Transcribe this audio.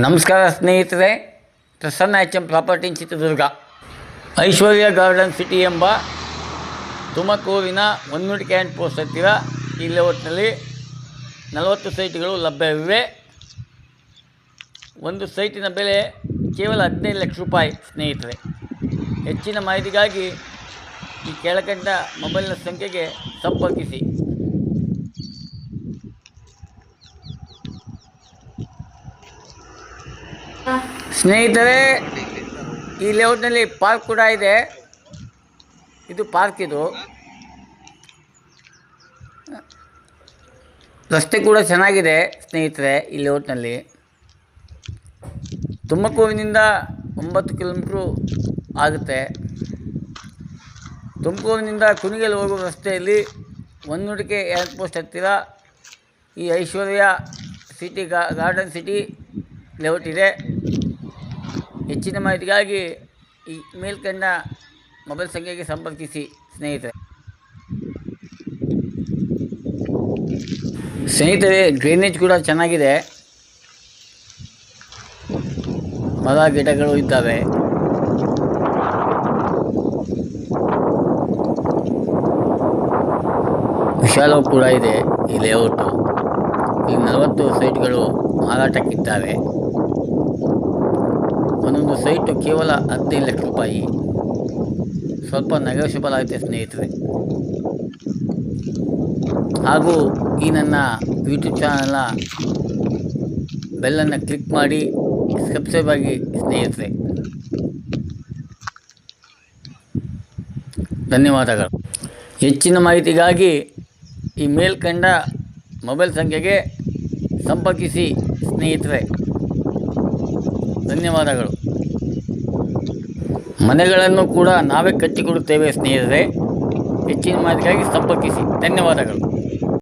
ನಮಸ್ಕಾರ ಸ್ನೇಹಿತರೆ, Prasanna H M property Chitradurga. Aishwarya garden city ಎಂಬ ತುಮಕೂರಿನ ಒನ್ನೂರು ಕ್ಯಾಂಟ್ ಪೋಸ್ಟ್ ಹತ್ತಿರ ಈ ಲೇಔಟ್ನಲ್ಲಿ ನಲವತ್ತು ಸೈಟ್ಗಳು ಲಭ್ಯವಿವೆ. ಒಂದು ಸೈಟಿನ ಬೆಲೆ ಕೇವಲ ಹದಿನೈದು ಲಕ್ಷ ರೂಪಾಯಿ ಸ್ನೇಹಿತರೆ. ಹೆಚ್ಚಿನ ಮಾಹಿತಿಗಾಗಿ ಈ ಕೆಳಕಂಡ ಮೊಬೈಲ್ನ ಸಂಖ್ಯೆಗೆ ಸಂಪರ್ಕಿಸಿ. ಸ್ನೇಹಿತರೆ, ಈ ಲೇಔಟ್ನಲ್ಲಿ ಪಾರ್ಕ್ ಕೂಡ ಇದೆ. ಇದು ಪಾರ್ಕ್ ಇದು. ರಸ್ತೆ ಕೂಡ ಚೆನ್ನಾಗಿದೆ ಸ್ನೇಹಿತರೆ ಈ ಲೇಔಟ್ನಲ್ಲಿ ತುಮಕೂರಿನಿಂದ ಒಂಬತ್ತು ಕಿಲೋಮೀಟ್ರು ಆಗುತ್ತೆ. ತುಮಕೂರಿನಿಂದ ಕುಣಿಗಲ್ ಹೋಗುವ ರಸ್ತೆಯಲ್ಲಿ ಒಂದುಡಿಕೆ ಏರ್ಪೋಸ್ಟ್ ಹತ್ತಿರ ಈ Aishwarya city garden city layout ಇದೆ. ಹೆಚ್ಚಿನ ಮಾಹಿತಿಗಾಗಿ ಈ ಮೇಲ್ಕಂಡ ಮೊಬೈಲ್ ಸಂಖ್ಯೆಗೆ ಸಂಪರ್ಕಿಸಿ ಸ್ನೇಹಿತರೆ. ಸ್ನೇಹಿತರೆ ಡ್ರೈನೇಜ್ ಕೂಡ ಚೆನ್ನಾಗಿದೆ. ಮರ, ಗಿಡಗಳು ಇದ್ದಾವೆ. ವಿಶಾಲವು ಕೂಡ ಇದೆ ಈ ಲೇಔಟು ಈ ನಲವತ್ತು ಸೈಟ್ಗಳು ಮಾರಾಟಕ್ಕಿದ್ದಾವೆ. ಒಂದೊಂದು ಸೈಟು ಕೇವಲ ಹದಿನೈದು ಲಕ್ಷ ರೂಪಾಯಿ. ಸ್ವಲ್ಪ ನೆಗೋಷಿಯಬಲ್ ಆಗುತ್ತೆ ಸ್ನೇಹಿತರೆ. ಹಾಗೂ ಈ ನನ್ನ ಯೂಟ್ಯೂಬ್ ಚಾನಲ್ನ ಬೆಲ್ಲನ್ನು ಕ್ಲಿಕ್ ಮಾಡಿ ಸಬ್ಸ್ಕ್ರೈಬ್ ಆಗಿ ಸ್ನೇಹಿತರೆ. ಧನ್ಯವಾದಗಳು. ಹೆಚ್ಚಿನ ಮಾಹಿತಿಗಾಗಿ ಈ ಮೇಲ್ಕಂಡ ಮೊಬೈಲ್ ಸಂಖ್ಯೆಗೆ ಸಂಪರ್ಕಿಸಿ ಸ್ನೇಹಿತರೆ. ಧನ್ಯವಾದಗಳು. ಮನೆಗಳನ್ನು ಕೂಡ ನಾವೇ ಕಟ್ಟಿಕೊಡುತ್ತೇವೆ ಸ್ನೇಹಿತರೆ. ಹೆಚ್ಚಿನ ಮಾಹಿತಿಗಾಗಿ ಸಂಪರ್ಕಿಸಿ. ಧನ್ಯವಾದಗಳು.